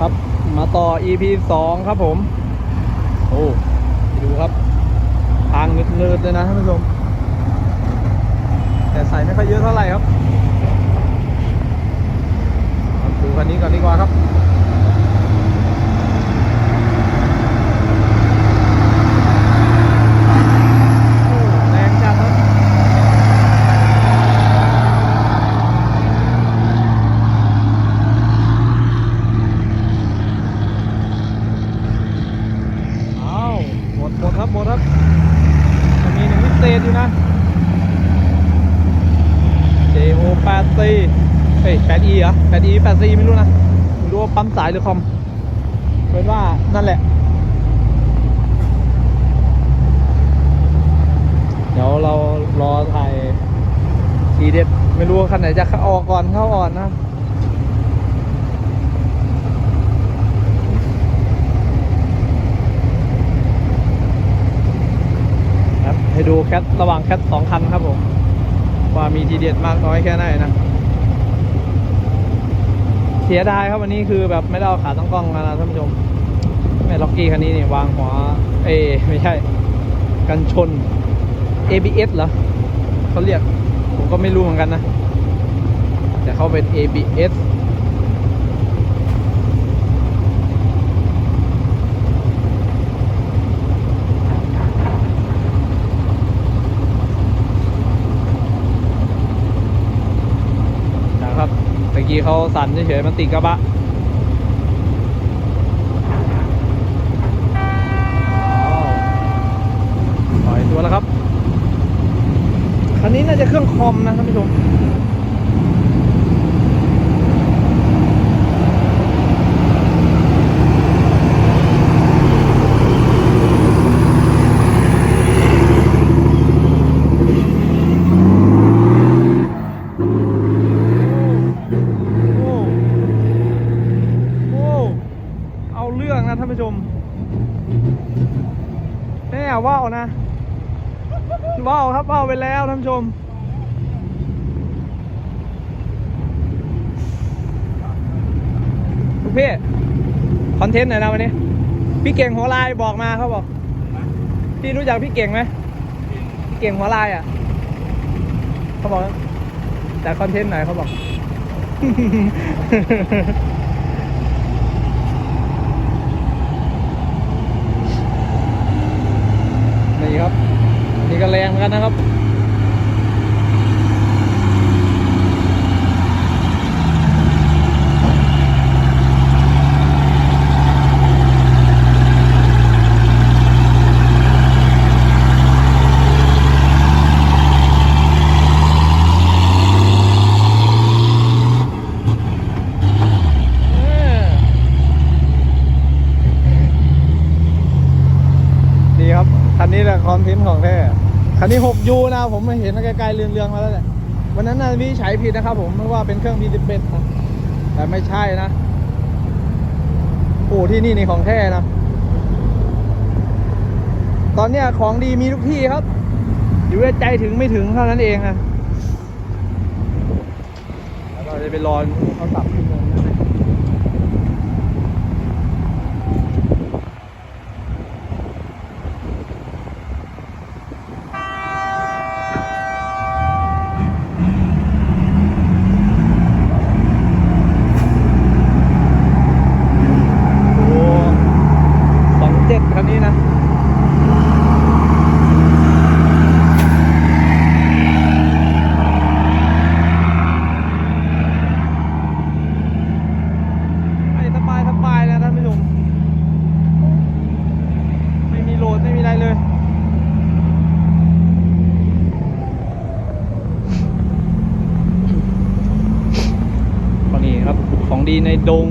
ครับมาต่อ EP สองครับผม โอ้ไปดูครับ ทางเนิดๆเลยนะท่านผู้ชม แต่ใส่ไม่ค่อยเยอะเท่าไหร่ครับดูคันนี้ก่อนดีกว่าครับ 8C เฮ้ย 8E เหรอ 8E 8C ไม่รู้นะไม่รู้ว่าปั๊มสายหรือคอมเป็นว่านั่นแหละ เดี๋ยวเรารอถ่ายทีเด็ดไม่รู้ว่าคันไหนจะออกก่อนเข้าอ่อนนะให้ดูแคทระหว่างแคทสองคันครับผม ว่ามีทีเด็ดมากน้อยแค่ไหนนะเสียดายครับวันนี้คือแบบไม่ได้เอาขาตั้งกล้องมานะท่านผู้ชมแม่ล็อกกี้คันนี้นี่วางหัวเอไม่ใช่ กันชน ABS เหรอเขาเรียก ผมก็ไม่รู้เหมือนกันนะ แต่เขาเป็น ABS นะครับเมื่อกี้เขาสั่นเฉยๆมันติดกระบะปล่อยตัวแล้วครับ คันนี้น่าจะเครื่องคอมนะท่านผู้ชม โอ้โอ้เอาเรื่องนะท่านผู้ชมแน่ว่าวนะ ว่าวครับว่าวไปแล้วท่านผู้ชมลูกพี่คอนเทนต์ไหนนะวันนี้ พี่เก่งหัวลายบอกมาเขาบอก พี่รู้จักพี่เก่งไหมพี่เก่งหัวลายอะ เขาบอกจากคอนเทนต์ไหนเขาบอกนี่ครับ ก็แรงเหมือนกันนะครับเออดีครับคันนี้แหละคอนเทนต์ของแท้ คันนี้ 6U นะผมเห็นไกลๆเรืองๆมาแล้วแหละวันนั้นนะวิจัยผิดนะครับผมไม่ว่าเป็นเครื่อง B11 นะแต่ไม่ใช่นะโอ้ที่นี่นี่ของแท้นะ ตอนเนี้ยของดีมีทุกที่ครับ อยู่ที่ใจถึงไม่ถึงเท่านั้นเองอะแล้วเราจะไปรอเขาสับขึ้นเนินนะ โอ้สองเจ็ดคันนี้นะ ไม่สบายสบายนะท่านผู้ชม ไม่มีโหลด ไม่มีอะ ไรเลยของนี้ครับของดีในดง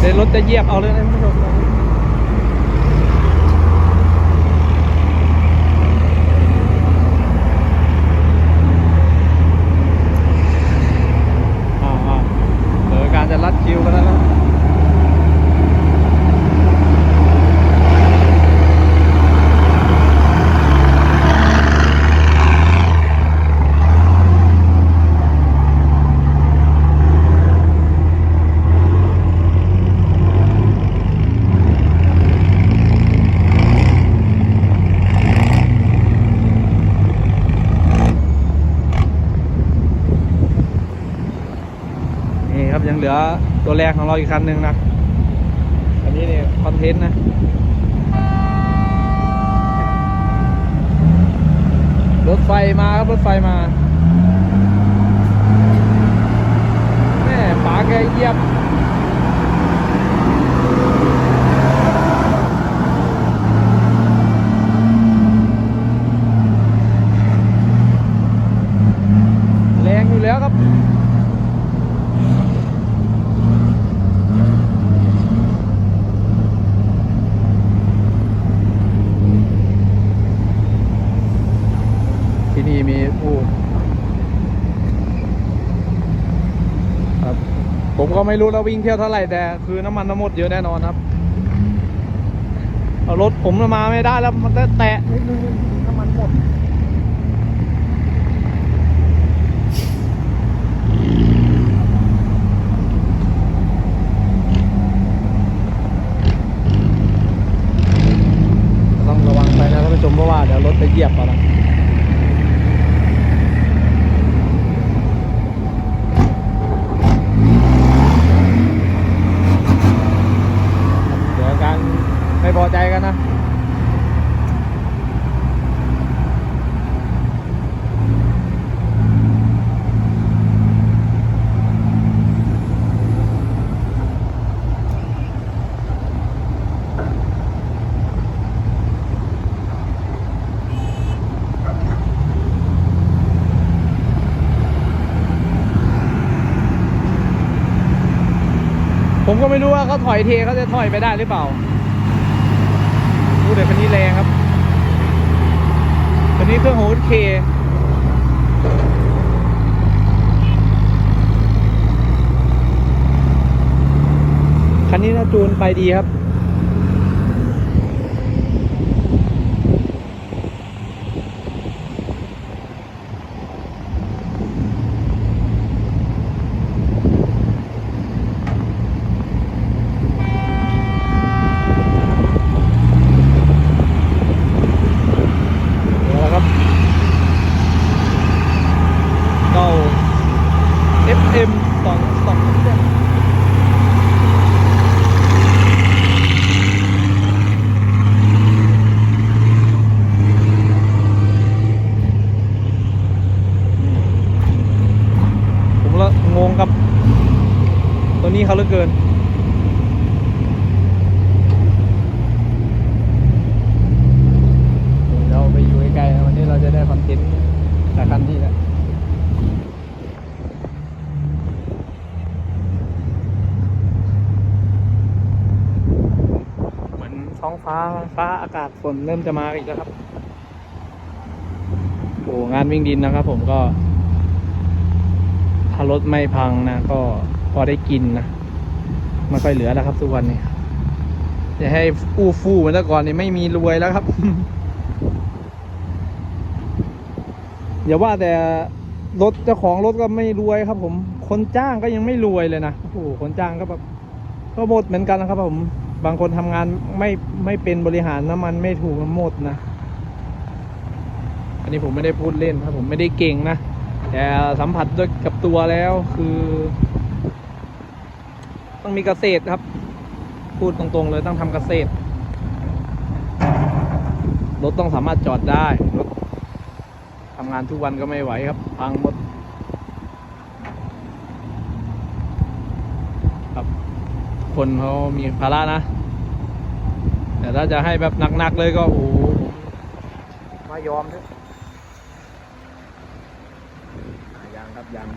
เดี๋ยวรถจะ เหยียบเอาเลยนะท่านผู้ชม ยัง เหลือตัวแรกของเราอีกคันหนึ่งนะ อันนี้เนี่ยคอนเทนต์นะรถไฟมาครับรถไฟมาแม่ป๋าแกเยียบ แรงอยู่แล้วครับ ที่นี่มีผู้ครับ ผม ก็ไม่รู้แล้ววิ่งเที่ยวเท่าไหร่แต่คือน้ำมันน้ำมดเยอะแน่นอนครับเอารถผมมาไม่ได้แล้วมันก็แตะนิดนึงน้ำมันหมดต้องระวังไปนะท่านผู้ชมเพราะว่าเดี๋ยวรถไปเหยียบเอานะเดี๋ยวการไม่พอใจกันนะ ผมก็ ไม่รู้ว่าเขาถอยเทเขาจะถอยไปได้หรือเปล่าดูเดี๋ยวคันนี้แรงครับคันนี้เครื่องโฮสเคคันนี้นะจูนไปดีครับ เอาละครับเก้า FM สองสองเจ็ดผมละงงกับ ตัวนี้ เขาเหลือเกิน เราไปอยู่ใกล้ๆวันนี้เราจะได้คอนเทนต์จากคันที่แล้วเหมือนท้องฟ้าฟ้าอากาศฝนเริ่มจะมาอีกแล้วครับโอ้งานวิ่งดินนะครับ ผมก็ถ้ารถไม่พังนะ ก็พอได้กินนะ ไม่ค่อยเหลือแล้วครับทุกวันนี้จะให้อู้ฟู่เหมือนแต่ก่อนนี่ไม่มีรวยแล้วครับอย่าว่าแต่รถเจ้าของรถก็ไม่รวยครับ ผม คนจ้างก็ยังไม่รวยเลยนะโอ้โหคนจ้างก็แบบก็หมดเหมือนกันนะครับ ผม บางคนทำงานไม่ไม่เป็นบริหารน้ำมันไม่ถูกมันหมดนะอันนี้ผมไม่ได้พูดเล่นครับ ผมไม่ได้เก่งนะแต่สัมผัสด้วยกับตัวแล้วคือ ต้องมีเกษตรครับ พูดตรงๆเลยต้องทำเกษตร รถต้องสามารถจอดได้ รถทำงานทุกวันก็ไม่ไหวครับ พังหมดครับ คนเขามีภาระนะ แต่ถ้าจะให้แบบหนัก ๆ เลยก็ โอ้โหมายอมเถอะอะยังครับยัง